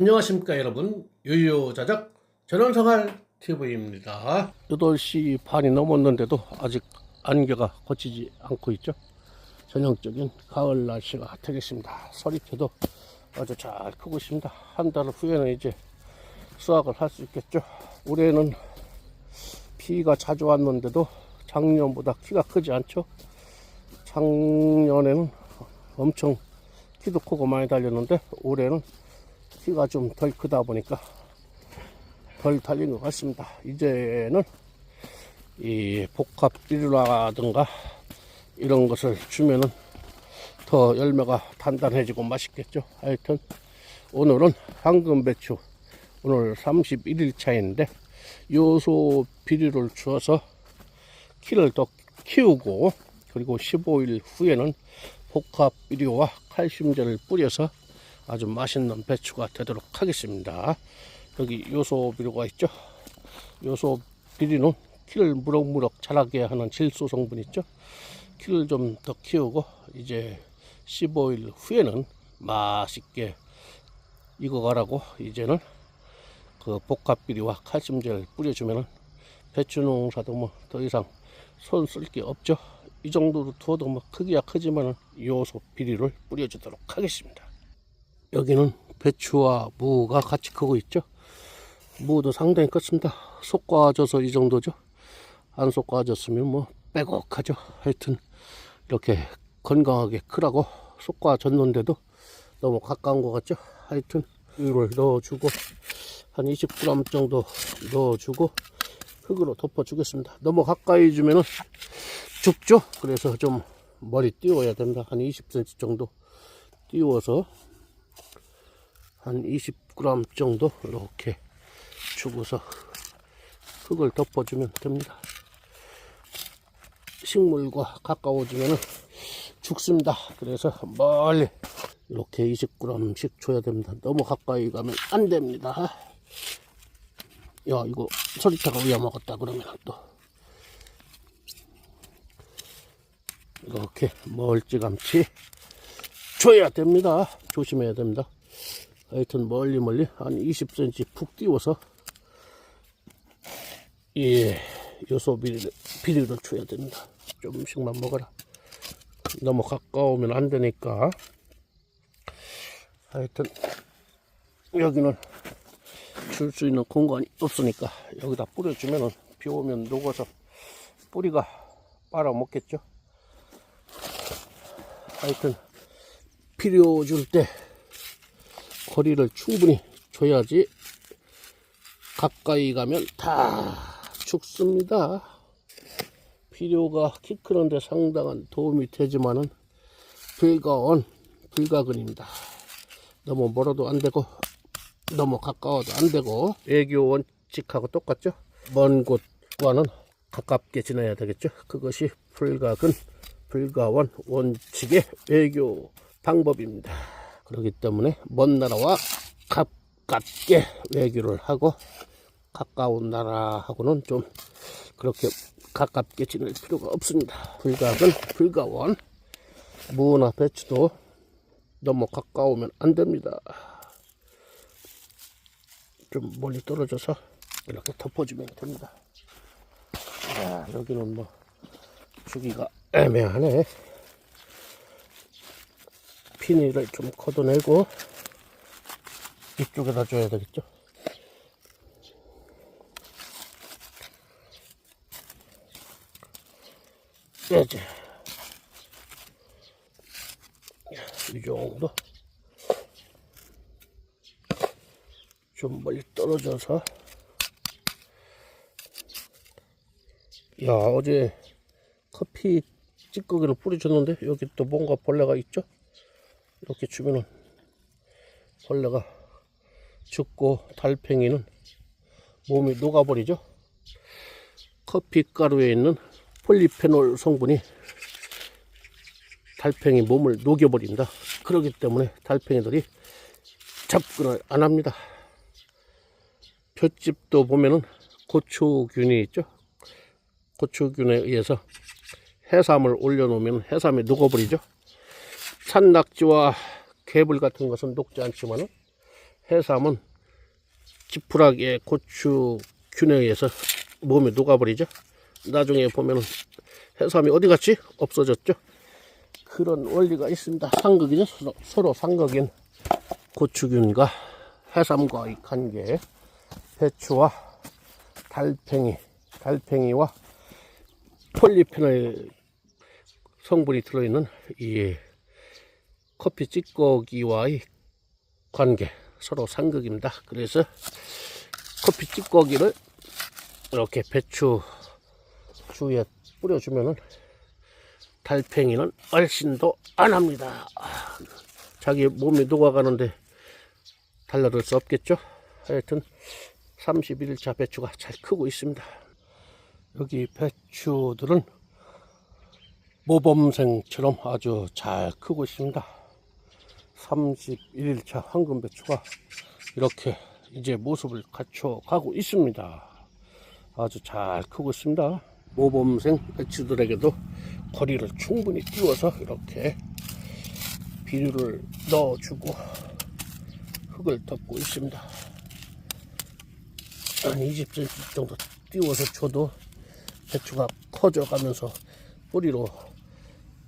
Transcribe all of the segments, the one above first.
안녕하십니까 여러분. 유유자작 전원생활 TV입니다. 8시 반이 넘었는데도 아직 안개가 거치지 않고 있죠. 전형적인 가을 날씨가 되겠습니다. 서리태도 아주 잘 크고 있습니다. 한 달 후에는 이제 수확을 할 수 있겠죠. 올해는 비가 자주 왔는데도 작년보다 키가 크지 않죠. 작년에는 엄청 키도 크고 많이 달렸는데 올해는 키가 좀 덜 크다 보니까 덜 달린 것 같습니다. 이제는 이 복합 비료라든가 이런 것을 주면은 더 열매가 단단해지고 맛있겠죠. 하여튼 오늘은 황금 배추 오늘 31일 차인데 요소 비료를 주어서 키를 더 키우고 그리고 15일 후에는 복합 비료와 칼슘제를 뿌려서 아주 맛있는 배추가 되도록 하겠습니다. 여기 요소 비료가 있죠. 요소 비료는 키를 무럭무럭 자라게 하는 질소 성분 있죠. 키를 좀 더 키우고 이제 15일 후에는 맛있게 익어가라고 이제는 그 복합 비료와 칼슘제를 뿌려주면은 배추 농사도 뭐 더 이상 손 쓸 게 없죠. 이 정도로 두어도 뭐 크기야 크지만은 요소 비료를 뿌려주도록 하겠습니다. 여기는 배추와 무가 같이 크고 있죠. 무도 상당히 컸습니다. 솎아져서 이 정도죠. 안 솎아졌으면 뭐 빼곡하죠. 하여튼 이렇게 건강하게 크라고 솎아졌는데도 너무 가까운 것 같죠. 하여튼 이를 넣어주고 한 20g 정도 넣어주고 흙으로 덮어주겠습니다. 너무 가까이 주면은 죽죠. 그래서 좀 머리 띄워야 됩니다. 한 20cm 정도 띄워서 한 20g 정도 이렇게 주고서 흙을 덮어주면 됩니다. 식물과 가까워지면 죽습니다. 그래서 멀리 이렇게 20g씩 줘야 됩니다. 너무 가까이 가면 안 됩니다. 야 이거 소리차가 우야먹었다 그러면 또 이렇게 멀찌감치 줘야 됩니다. 조심해야 됩니다. 하여튼 멀리 멀리 한 20cm 푹 띄워서 예 요소 비리를, 비리를 줘야 됩니다. 조금씩만 먹어라. 너무 가까우면 안 되니까 하여튼 여기는 줄 수 있는 공간이 없으니까 여기다 뿌려주면은 비 오면 녹아서 뿌리가 빨아먹겠죠. 하여튼 비료 줄때 거리를 충분히 줘야지 가까이 가면 다 죽습니다. 비료가 키 크는데 상당한 도움이 되지만은 불가원 불가근입니다. 너무 멀어도 안 되고 너무 가까워도 안 되고 외교 원칙하고 똑같죠. 먼 곳과는 가깝게 지나야 되겠죠. 그것이 불가근 불가원 원칙의 외교 방법입니다. 그렇기 때문에 먼 나라와 가깝게 외교를 하고 가까운 나라하고는 좀 그렇게 가깝게 지낼 필요가 없습니다. 불각은 불가원, 무나 배추도 너무 가까우면 안 됩니다. 좀 멀리 떨어져서 이렇게 덮어주면 됩니다. 자, 여기는 뭐 주기가 애매하네. 비닐을 좀 걷어내고 이쪽에다 줘야 되겠죠. 이제 이 정도 좀 멀리 떨어져서 야 어제 커피 찌꺼기를 뿌려줬는데 여기 또 뭔가 벌레가 있죠? 이렇게 주면은 벌레가 죽고 달팽이는 몸이 녹아버리죠. 커피 가루에 있는 폴리페놀 성분이 달팽이 몸을 녹여버린다. 그렇기 때문에 달팽이들이 접근을 안 합니다. 볏집도 보면은 고추균이 있죠. 고추균에 의해서 해삼을 올려놓으면 해삼이 녹아버리죠. 산낙지와 개불 같은 것은 녹지 않지만 해삼은 지푸라기에 고추 균형에서 몸에 녹아버리죠. 나중에 보면 해삼이 어디 갔지? 없어졌죠. 그런 원리가 있습니다. 상극이죠. 서로, 서로 상극인 고추균과 해삼과의 관계, 배추와 달팽이, 달팽이와 폴리페놀 성분이 들어있는 이 커피 찌꺼기와의 관계 서로 상극입니다. 그래서 커피 찌꺼기를 이렇게 배추 주위에 뿌려주면은 달팽이는 얼씬도 안 합니다. 자기 몸이 녹아가는데 달라들 수 없겠죠. 하여튼 31일차 배추가 잘 크고 있습니다. 여기 배추들은 모범생처럼 아주 잘 크고 있습니다. 31일차 황금 배추가 이렇게 이제 모습을 갖춰 가고 있습니다. 아주 잘 크고 있습니다. 모범생 배추들에게도 거리를 충분히 띄워서 이렇게 비료를 넣어주고 흙을 덮고 있습니다. 한 20cm 정도 띄워서 줘도 배추가 커져가면서 뿌리로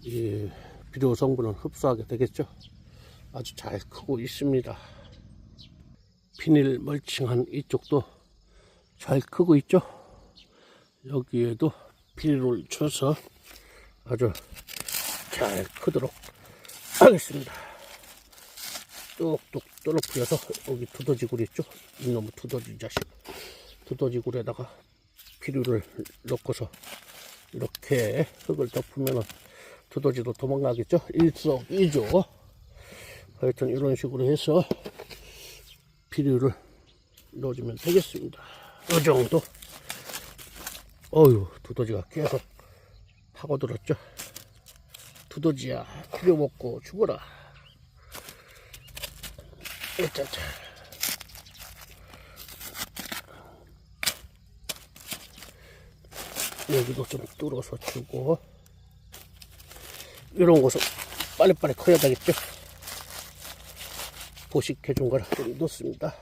이 비료 성분을 흡수하게 되겠죠. 아주 잘 크고 있습니다. 비닐 멀칭한 이쪽도 잘 크고 있죠. 여기에도 비닐을 쳐서 아주 잘 크도록 하겠습니다. 뚝뚝 떨어뜨려서 여기 두더지굴 있죠? 이놈의 두더지 자식. 두더지굴에다가 비료를 넣고서 이렇게 흙을 덮으면 두더지도 도망가겠죠? 일석이조. 하여튼 이런 식으로 해서 비료를 넣어주면 되겠습니다. 이 정도. 어휴, 두더지가 계속 파고들었죠. 두더지야, 비료 먹고 죽어라. 짜자. 여기도 좀 뚫어서 주고 이런 곳은 빨리빨리 커야 되겠죠. 보식해 준 거라 좀 넣습니다.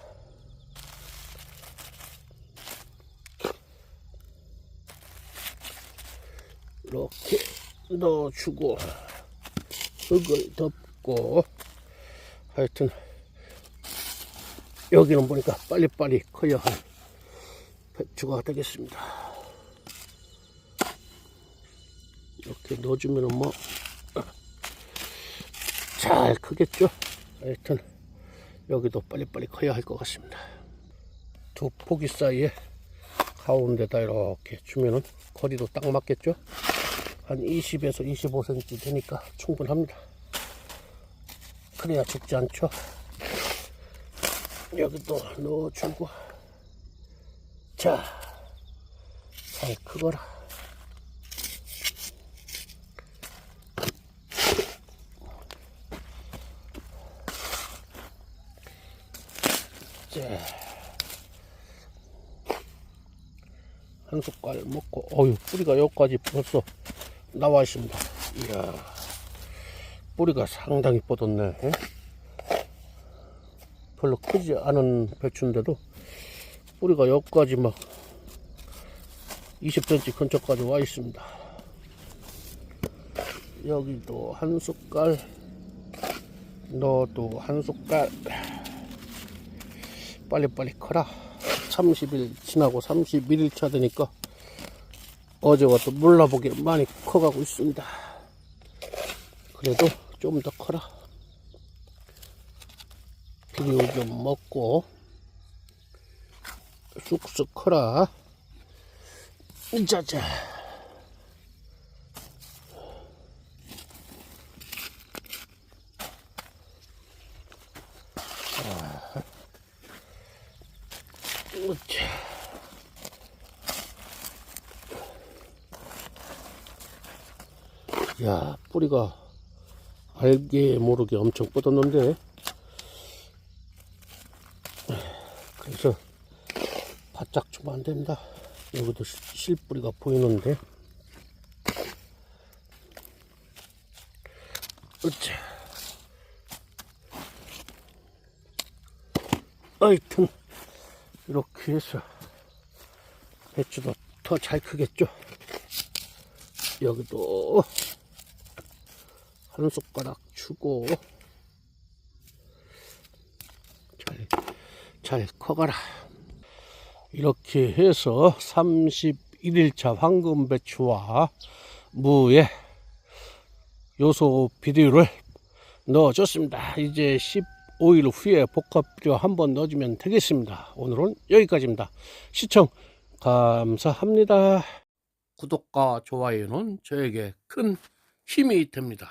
이렇게 넣어주고 흙을 덮고 하여튼 여기는 보니까 빨리빨리 커야 할 배추가 되겠습니다. 이렇게 넣어주면은 뭐잘 크겠죠. 하여튼 여기도 빨리빨리 커야 할 것 같습니다. 두 포기 사이에 가운데다 이렇게 주면은 거리도 딱 맞겠죠. 한 20에서 25cm 되니까 충분합니다. 그래야 죽지 않죠. 여기도 넣어주고 자, 잘 크거라. 한 숟갈 먹고, 어유 뿌리가 여기까지 벌써 나와 있습니다. 이야, 뿌리가 상당히 뻗었네. 예? 별로 크지 않은 배추인데도 뿌리가 여기까지 막 20cm 근처까지 와 있습니다. 여기도 한 숟갈, 너도 한 숟갈. 빨리빨리 커라. 30일 지나고 31일 차 되니까 어제와 또 몰라보기를 많이 커가고 있습니다. 그래도 좀 더 커라. 비료 좀 먹고 쑥쑥 커라. 자자. 으쌰. 야, 뿌리가 알게 모르게 엄청 뻗었는데. 그래서 바짝 주면 안 된다. 여기도 실- 실뿌리가 보이는데. 으쌰. 하여튼 이렇게 해서 배추도 더 잘 크겠죠 여기도 한 숟가락 주고 잘, 잘 커가라 이렇게 해서 31일차 황금 배추와 무에 요소 비료를 넣어줬습니다. 이제 15일 후에 복합비료 한번 넣어주면 되겠습니다. 오늘은 여기까지입니다. 시청 감사합니다. 구독과 좋아요는 저에게 큰 힘이 됩니다.